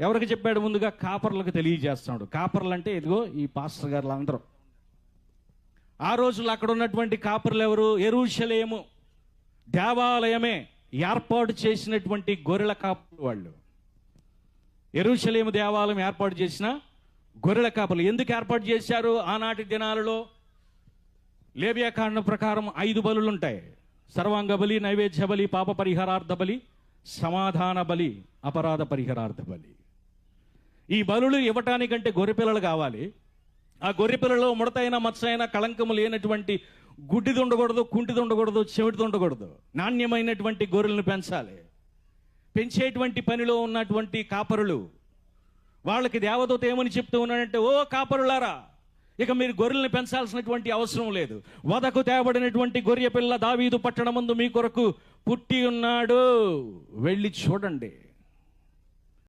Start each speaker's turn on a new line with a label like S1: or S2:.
S1: ఎవరికి చెప్పాడు ముందుగా? కాపర్లకు తెలియజేస్తున్నాడు కాపర్లు అంటే ఇదిగో ఈ పాస్టర్ గారులు అందరూ. ఆ రోజుల్లో అక్కడ ఉన్నటువంటి కాపర్లు ఎవరు? ఎరుషలేము దేవాలయమే ఏర్పాటు చేసినటువంటి గొర్రెల కాపులు వాళ్ళు. ఎరుషలేము దేవాలయం ఏర్పాటు చేసిన గొర్రెల కాపలు ఎందుకు ఏర్పాటు చేశారు? ఆనాటి దినాలలో లేవ్యాకాండం ప్రకారం ఐదు బలులు ఉంటాయి సర్వాంగ బలి నైవేద్య బలి పాప పరిహారార్థ బలి సమాధాన బలి అపరాధ పరిహారార్థ బలి. ఈ బలులు ఇవ్వటానికంటే గొర్రెపిల్లలు కావాలి. ఆ గొర్రెపిల్లలో ముడతైన మత్సైన కళంకము లేనటువంటి గుడ్డిది ఉండకూడదు కుంటిది ఉండకూడదు చెవిటిది ఉండకూడదు నాణ్యమైనటువంటి గొర్రెలను పెంచాలి. పెంచేటువంటి పనిలో ఉన్నటువంటి కాపరులు. వాళ్ళకి దేవదూత ఏమని చెప్తూ ఉన్నాడంటే ఓ కాపరులారా ఇక మీరు గొర్రెల్ని పెంచాల్సినటువంటి అవసరం లేదు. వదకు తేబడినటువంటి గొర్రె పిల్ల దావీదు పట్టణమందు మీ కొరకు పుట్టి ఉన్నాడు. వెళ్ళి చూడండి.